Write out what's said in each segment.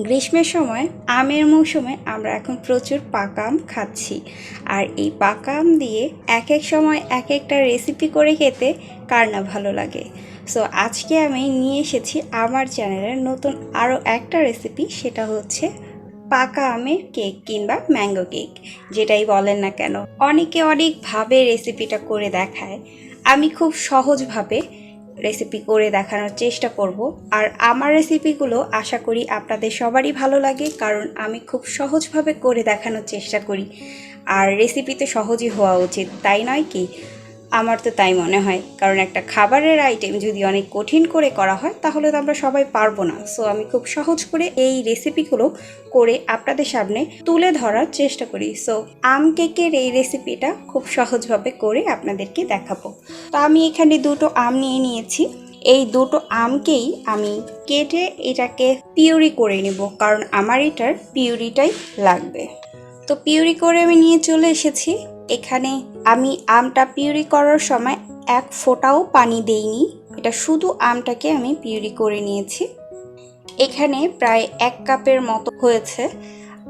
গ্রীষ্মের সময়, আমের মৌসুমে আমরা এখন প্রচুর পাকা আম খাচ্ছি। আর এই পাকা আম দিয়ে এক এক সময় এক একটা রেসিপি করে খেতে কার না ভালো লাগে। সো আজকে আমি নিয়ে এসেছি আমার চ্যানেলের নতুন আরও একটা রেসিপি সেটা হচ্ছে পাকা আমের কেক কিংবা ম্যাঙ্গো কেক যেটাই বলেন না কেন। অনেকে অনেকভাবে রেসিপিটা করে দেখায়। আমি খুব সহজভাবে রেসিপি করে দেখানোর চেষ্টা করব। আর আমার রেসিপিগুলো আশা করি আপনাদের সবারই ভালো লাগে, কারণ আমি খুব সহজভাবে করে দেখানোর চেষ্টা করি। আর রেসিপি তো সহজই হওয়া উচিত, তাই নয় কি? আমার তো তাই মনে হয়। কারণ একটা খাবারের আইটেম যদি অনেক কঠিন করে করা হয়, তাহলে তো আমরা সবাই পারব না। সো আমি খুব সহজ করে এই রেসিপিগুলো করে আপনাদের সামনে তুলে ধরার চেষ্টা করি। সো আম কেকের এই রেসিপিটা খুব সহজভাবে করে আপনাদেরকে দেখাবো। তো আমি এখানে দুটো আম নিয়ে নিয়েছি। এই দুটো আমকেই আমি কেটে এটাকে পিউরি করে নেব, কারণ আমার এটার পিউরিটাই লাগবে। তো পিউরি করে আমি নিয়ে চলে এসেছি। এখানে আমি আমটা পিউরি করার সময় এক ফোঁটাও পানি দেইনি। এটা শুধু আমটাকে আমি পিউরি করে নিয়েছি। এখানে প্রায় এক কাপের মতো হয়েছে।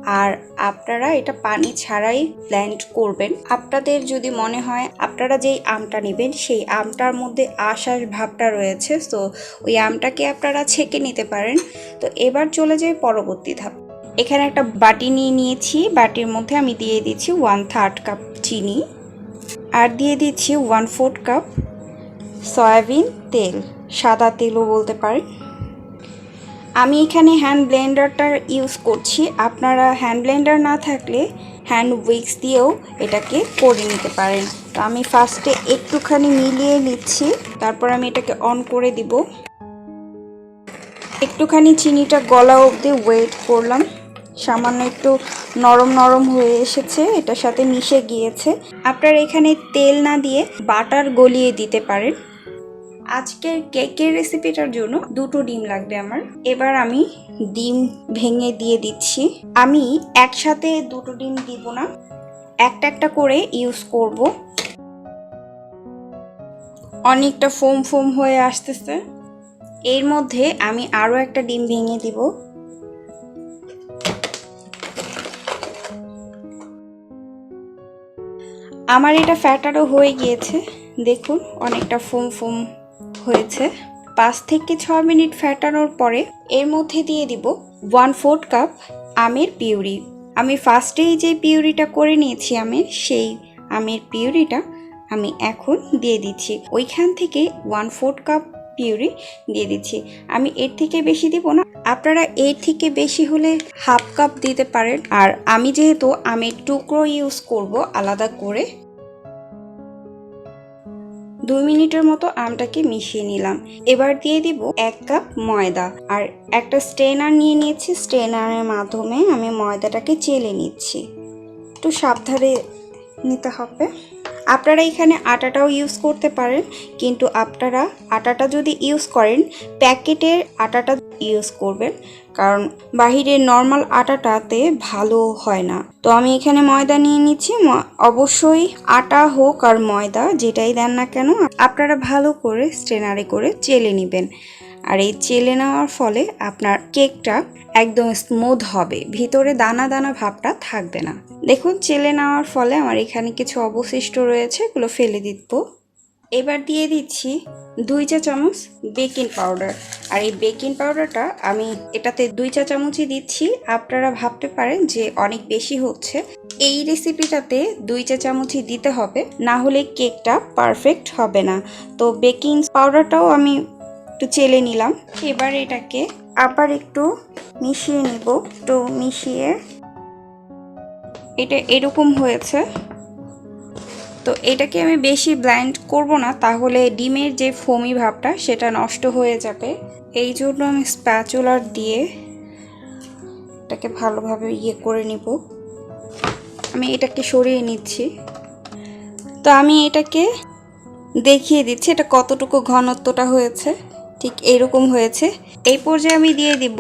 আর আপনারা এটা পানি ছাড়াই ব্ল্যান্ড করবেন। আপনাদের যদি মনে হয় আপনারা যেই আমটা নেবেন, সেই আমটার মধ্যে আশার ভাবটা রয়েছে। তো ওই আমটাকে আপনারা ছেঁকে নিতে পারেন। তো এবার চলে যাই পরবর্তী ধাপ। এখানে একটা বাটি নিয়ে নিয়েছি। বাটির মধ্যে আমি দিয়ে দিচ্ছি ওয়ান থার্ড কাপ চিনি। আর দিয়ে দিচ্ছি ওয়ান ফোর্থ কাপ সয়াবিন তেল, সাদা তেলও বলতে পারেন। আমি এখানে হ্যান্ড ব্লেন্ডারটা ইউজ করছি। আপনারা হ্যান্ড ব্লেন্ডার না থাকলে হ্যান্ড উইক্স দিয়েও এটাকে করে নিতে পারেন। তো আমি ফার্স্টে একটুখানি মিলিয়ে নিচ্ছি, তারপর আমি এটাকে অন করে দিব। একটুখানি চিনিটা গলা অবধি ওয়েট করলাম। সামান্য একটু নরম নরম হয়ে এসেছে, এটার সাথে মিশে গিয়েছে। আপনারা এখানে তেল না দিয়ে বাটার গলিয়ে দিতে পারেন। আজকের কেকের রেসিপিটার জন্য দুটো ডিম লাগবে আমার। এবার আমি ডিম ভেঙে দিয়ে দিচ্ছি। আমি একসাথে দুটো ডিম দিব না, একটা একটা করে ইউজ করব। অনেকটা ফোম ফোম হয়ে আসতেছে। এর মধ্যে আমি আরও একটা ডিম ভেঙে দিব। আমার এটা ফ্যাটারও হয়ে গিয়েছে। দেখুন, অনেকটা ফোম ফোম হয়েছে। পাঁচ থেকে ছ মিনিট ফ্যাটানোর পরে এর মধ্যে দিয়ে দিব ওয়ান ফোর্থ কাপ আমের পিউরি। আমি ফার্স্টেই যে পিউরিটা করে নিয়েছি আমের সেই আমের পিউরিটা আমি এখন দিয়ে দিচ্ছি। ওইখান থেকে ওয়ান ফোর্থ কাপ পিউরি দিয়ে দিচ্ছি। আমি এর থেকে বেশি দিব না। আপনারা এর থেকে বেশি হলে হাফ কাপ দিতে পারেন। আর আমি যেহেতু আমের টুকরো ইউজ করব আলাদা করে, দুই মিনিটের মতো আমটাকে মিশিয়ে নিলাম। এবার দিয়ে দিব এক কাপ ময়দা। আর একটা স্ট্রেনার নিয়ে নিয়েছি। স্ট্রেনারের মাধ্যমে আমি ময়দাটাকে চেলে নিচ্ছি। একটু সাবধানে নিতে হবে। আপনারা এখানে আটাটাও ইউজ করতে পারেন, কিন্তু আপনারা আটাটা যদি ইউজ করেন, প্যাকেটের আটাটা ইউজ করবেন, কারণ বাহিরের নর্মাল আটাটাতে ভালো হয় না। তো আমি এখানে ময়দা নিয়ে নিচ্ছি অবশ্যই আটা হোক আর ময়দা, যেটাই দেন না কেন, আপনারা ভালো করে স্ট্রেনারে করে চেলে নেবেন। আর এই চেলে নেওয়ার ফলে আপনার কেকটা একদম স্মুথ হবে। ভিতরে দানা দানা ভাবটা থাকবে না। দেখুন, চেলে নেওয়ার ফলে আমার এখানে কিছু অবশিষ্ট রয়েছে, এগুলো ফেলে দিব। এবার দিয়ে দিচ্ছি দুই চা চামচ বেকিং পাউডার। আর এই বেকিং পাউডারটা আমি এটাতে দুই চা চামচই দিচ্ছি। আপনারা ভাবতে পারেন যে অনেক বেশি হচ্ছে। এই রেসিপিটাতে দুই চা চামচই দিতে হবে, না হলে কেকটা পারফেক্ট হবে না। তো বেকিং পাউডারটাও আমি একটু চেলে নিলাম। এবার এটাকে আবার একটু মিশিয়ে নিব। একটু মিশিয়ে এটা এরকম হয়েছে। তো এটাকে আমি বেশি ব্লাইন্ড করব না, তাহলে ডিমের যে ফোমি ভাবটা সেটা নষ্ট হয়ে যাবে। এই জন্য আমি স্প্যাচুলার দিয়ে এটাকে ভালোভাবে ইয়ে করে নিব। আমি এটাকে সরিয়ে নিচ্ছি। তো আমি এটাকে দেখিয়ে দিচ্ছি, এটা কতটুকু ঘনত্বটা হয়েছে। ঠিক এরকম হয়েছে। এই পর্যায়ে আমি দিয়ে দিব।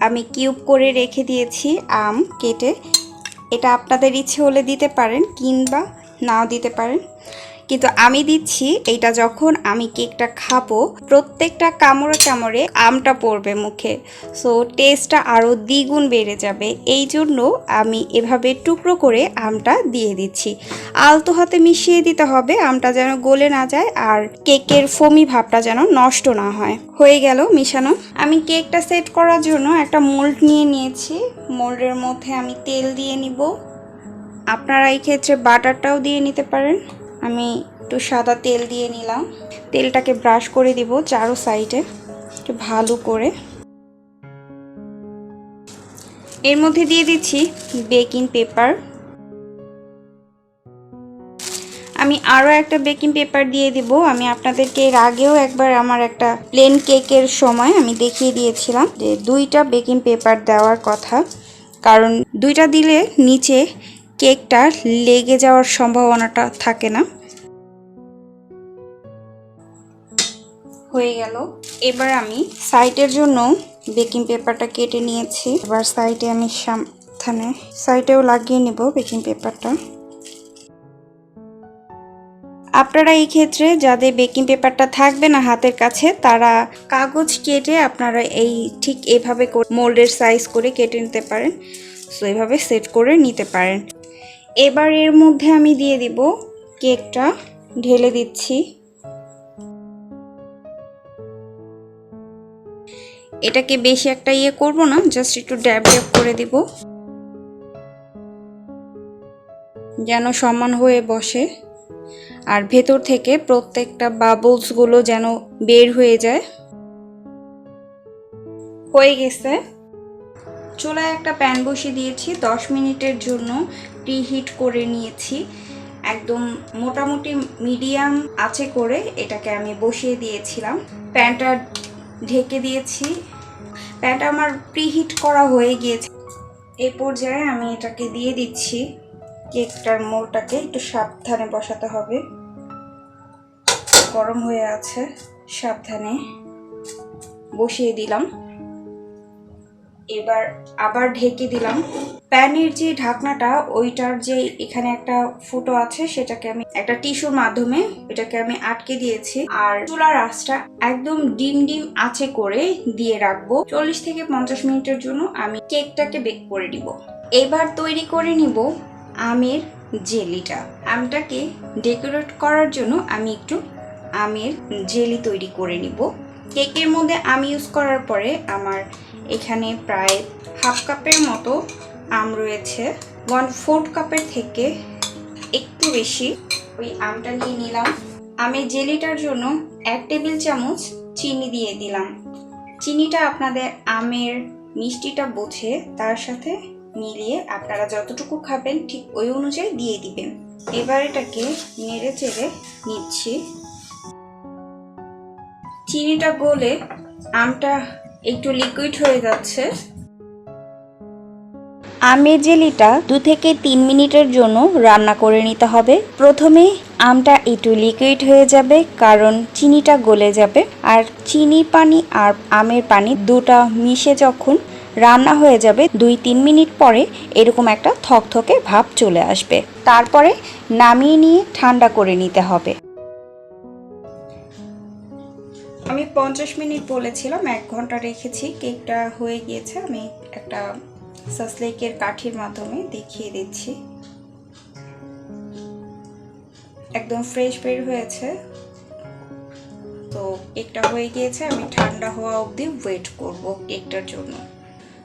আমি কিউব করে রেখে দিয়েছি আম কেটে। এটা আপনাদের ইচ্ছে হলে দিতে পারেন কিংবা নাও দিতে পারেন। কিন্তু আমি দিচ্ছি, এইটা যখন আমি কেকটা খাব, প্রত্যেকটা কামড়ে কামড়ে আমটা পড়বে মুখে। সো টেস্টটা আরও দ্বিগুণ বেড়ে যাবে। এই জন্য আমি এভাবে টুকরো করে আমটা দিয়ে দিচ্ছি। আলতো হাতে মিশিয়ে দিতে হবে, আমটা যেন গলে না যায় আর কেকের ফমি ভাবটা যেন নষ্ট না হয়। হয়ে গেল মিশানো। আমি কেকটা সেট করার জন্য একটা মোল্ড নিয়ে নিয়েছি। মোল্ডের মধ্যে আমি তেল দিয়ে নিব। আপনারা এই ক্ষেত্রে বাটারটাও দিয়ে নিতে পারেন। আমি একটু সাদা তেল দিয়ে নিলাম। তেলটাকে ব্রাশ করে দিব চারো সাইডে, একটু ভালো করে। এর মধ্যে দিয়ে দিচ্ছি বেকিং পেপার। আমি আরও একটা বেকিং পেপার দিয়ে দিব। আমি আপনাদেরকে এর আগেও একবার আমার একটা প্লেন কেকের সময় আমি দেখিয়ে দিয়েছিলাম যে দুইটা বেকিং পেপার দেওয়ার কথা। কারণ দুইটা দিলে নিচে কেকটা লেগে যাওয়ার সম্ভাবনাটা থাকে না। হয়ে গেল। এবার আমি সাইডের জন্য বেকিং পেপারটা কেটে নিয়েছি। এবার সাইডে আমি সাবধানে সাইডেও লাগিয়ে নেব বেকিং পেপারটা। আপনারা এই ক্ষেত্রে যাদের বেকিং পেপারটা থাকবে না হাতের কাছে, তারা কাগজ কেটে আপনারা এই ঠিক এভাবে মোল্ডের সাইজ করে কেটে নিতে পারেন। সো এভাবে সেট করে নিতে পারেন। এবার এর মধ্যে আমি দিয়ে দিব কেকটা, ঢেলে দিচ্ছি। এটাকে বেশি একটা ইয়ে করব না জাস্ট একটু ড্যাব ড্যাব করে দিব। যেন সমান হয়ে বসে। আর ভেতর থেকে প্রত্যেকটা বাবলসগুলো যেন বের হয়ে যায়। হয়ে গেছে। চুলায় একটা প্যান বসিয়ে দিয়েছি, দশ মিনিটের জন্য প্রিহিট করে নিয়েছি। একদম মোটামুটি মিডিয়াম আছে করে এটাকে আমি বসিয়ে দিয়েছিলাম। প্যানটা ঢেকে দিয়েছি। প্যানটা আমার প্রিহিট করা হয়ে গিয়েছে। এই পর্যায়ে আমি এটাকে দিয়ে দিচ্ছি। কেকটার মোলটাকে একটু সাবধানে বসাতে হবে। গরম হয়ে আছে, সাবধানে বসিয়ে দিলাম। এবার আবার ঢেকে দিলাম। প্যানের যে ঢাকনাটা, ওইটার যে এখানে একটা ফুটো আছে, সেটাকে আমি একটা টিস্যুর মাধ্যমে এটাকে আমি আটকে দিয়েছি। আর চুলার আঁচটা একদম ডিম ডিম আঁচে করে দিয়ে রাখব। চল্লিশ থেকে পঞ্চাশ মিনিটের জন্য আমি কেকটাকে বেক করে দিব এবার তৈরি করে নিব আমের জেলিটা। আমটাকে ডেকোরেট করার জন্য আমি একটু আমের জেলি তৈরি করে নিব। কেকের মধ্যে আম ইউজ করার পরে আমার এখানে প্রায় হাফ কাপের মতো আম রয়েছে। ওয়ান ফোর্থ কাপের থেকে একটু বেশি ওই আমটা নিয়ে নিলাম। আমি জেলিটার জন্য এক টেবিল চামচ চিনি দিয়ে দিলাম। চিনিটা আপনাদের আমের মিষ্টিটা বুঝে, তার সাথে মিলিয়ে আপনারা যতটুকু খাবেন ঠিক ওই অনুযায়ী দিয়ে দিবেন। এবার এটাকে নেড়ে চেড়ে নিচ্ছি। চিনিটা গলে আমটা একটু লিকুইড হয়ে যাচ্ছে। আমের জেলিটা দু থেকে তিন মিনিটের জন্য রান্না করে নিতে হবে। প্রথমে আমটা একটু লিকুইড হয়ে যাবে, কারণ চিনিটা গলে যাবে। আর চিনি পানি আর আমের পানি দুটা মিশে যখন রান্না হয়ে যাবে, দুই তিন মিনিট পরে এরকম একটা থকথকে ভাব চলে আসবে। তারপরে নামিয়ে নিয়ে ঠান্ডা করে নিতে হবে। আমি পঞ্চাশ মিনিট বলেছিলাম, এক ঘণ্টা রেখেছি, কেকটা হয়ে গিয়েছে, আমি একটা সাসলেকের কাঠির মাধ্যমে দেখিয়ে দিচ্ছি। একদম ফ্রেশ বের হয়েছে। তো কেকটা হয়ে গিয়েছে, আমি ঠান্ডা হওয়া অবধি ওয়েট করব কেকটার জন্য।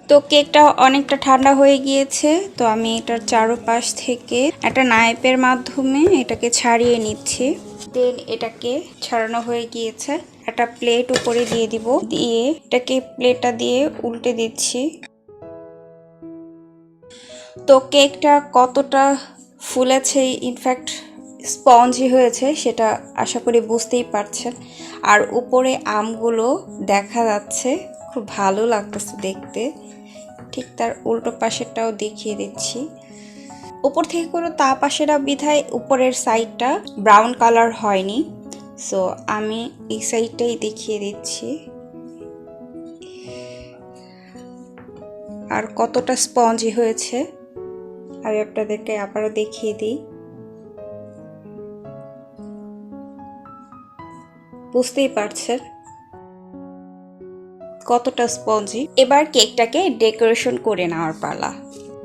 তো কেকটা অনেকটা ঠান্ডা হয়ে গিয়েছে, তো আমি এটার চারোপাশ থেকে একটা নাইপের মাধ্যমে এটাকে ছাড়িয়ে নিচ্ছি। দেন এটাকে ছাড়ানো হয়ে গিয়েছে। একটা প্লেট উপরে দিয়ে দিব। দিয়ে এটাকে প্লেটটা দিয়ে উল্টে দিচ্ছি। তো কেকটা কতটা ফুলেছে ইনফ্যাক্ট স্পঞ্জি হয়েছে, সেটা আশা করি বুঝতেই পারছেন। আর উপরে আমগুলো দেখা যাচ্ছে, খুব ভালো লাগতেছে দেখতে। ঠিক তার উল্টো পাশেরটাও দেখিয়ে দিচ্ছি। উপর থেকে কোনো তাপ আসে বিধায় উপরের সাইডটা ব্রাউন কালার হয়নি। সো আমি এই সাইডটাই দেখিয়ে দিচ্ছি। আর কতটা স্পঞ্জি হয়েছে, আমি আপনাদেরকে আবারও দেখিয়ে দিই। বুঝতেই পারছেন কতটা স্পঞ্জি এবার কেকটাকে ডেকোরেশন করে নেওয়ার পালা।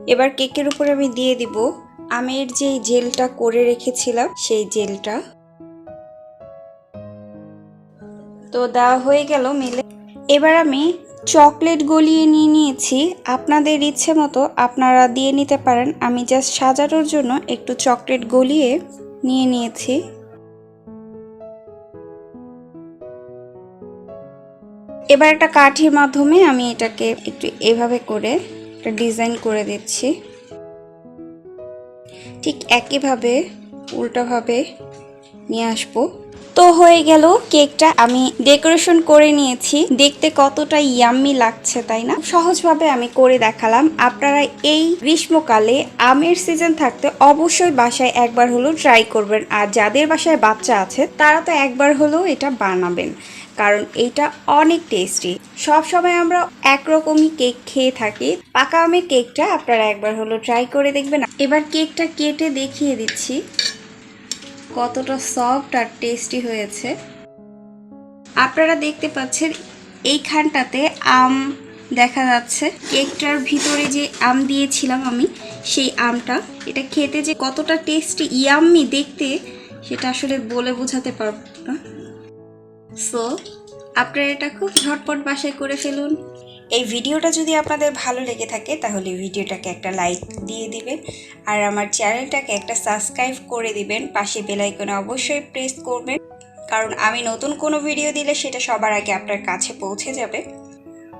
এবার কেকের উপরে আমি দিয়ে দিব। আমের যে জেলটা করে রেখেছিলাম, সেই জেলটা তো দেওয়া হয়ে গেল মিলে। এবার আমি চকলেট গলিয়ে নিয়ে নিয়েছি। আপনাদের ইচ্ছে মতো আপনারা দিয়ে নিতে পারেন। আমি জাস্ট সাজানোর জন্য একটু চকলেট গলিয়ে নিয়ে নিয়েছি। এবার একটা কাঠির মাধ্যমে আমি এটাকে একটু এভাবে করে একটা ডিজাইন করে দিচ্ছি। ঠিক একইভাবে, উল্টাভাবে নিয়ে আসব। তো হয়ে গেল কেকটা। আমি ডেকোরেশন করে নিয়েছি। দেখতে কতটা ইয়াম্মি লাগছে, তাই না? সহজভাবে আমি করে দেখালাম। আপনারা এই গ্রীষ্মকালে আমের সিজন থাকতে অবশ্যই বাসায় একবার হলেও ট্রাই করবেন। আর যাদের বাসায় বাচ্চা আছে, তারা তো একবার হলেও এটা বানাবেন। কারণ এইটা অনেক টেস্টি। সব সময় আমরা একরকমই কেক খেয়ে থাকি। পাকা আমের কেকটা আপনারা একবার হলো ট্রাই করে দেখবেন। এবার কেকটা কেটে দেখিয়ে দিচ্ছি। কতটা সফট আর টেস্টি হয়েছে। আপনারা দেখতে পাচ্ছেন এইখানটাতে আম দেখা যাচ্ছে। কেকটার ভিতরে যে আম দিয়েছিলাম আমি, সেই আমটা, এটা খেতে যে কতটা টেস্টি ইয়াম্মি দেখতে, সেটা আসলে বলে বোঝাতে পারব না। সো আপনারা এটা খুব ঝটপট বাসায় করে ফেলুন। এই ভিডিওটা যদি আপনাদের ভালো লেগে থাকে, তাহলে ভিডিওটাকে একটা লাইক দিয়ে দিবেন। আর আমার চ্যানেলটাকে একটা সাবস্ক্রাইব করে দিবেন। পাশে বেলাইকনে অবশ্যই প্রেস করবেন। কারণ আমি নতুন কোনো ভিডিও দিলে সেটা সবার আগে আপনার কাছে পৌঁছে যাবে।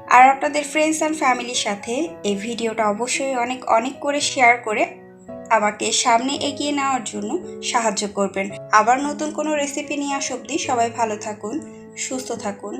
আর আপনাদের ফ্রেন্ডস অ্যান্ড ফ্যামিলির সাথে এই ভিডিওটা অবশ্যই অনেক অনেক করে শেয়ার করে আমাকে সামনে এগিয়ে নেওয়ার জন্য সাহায্য করবেন। আবার নতুন কোনো রেসিপি নিয়ে আস অবধি সবাই ভালো থাকুন, সুস্থ থাকুন।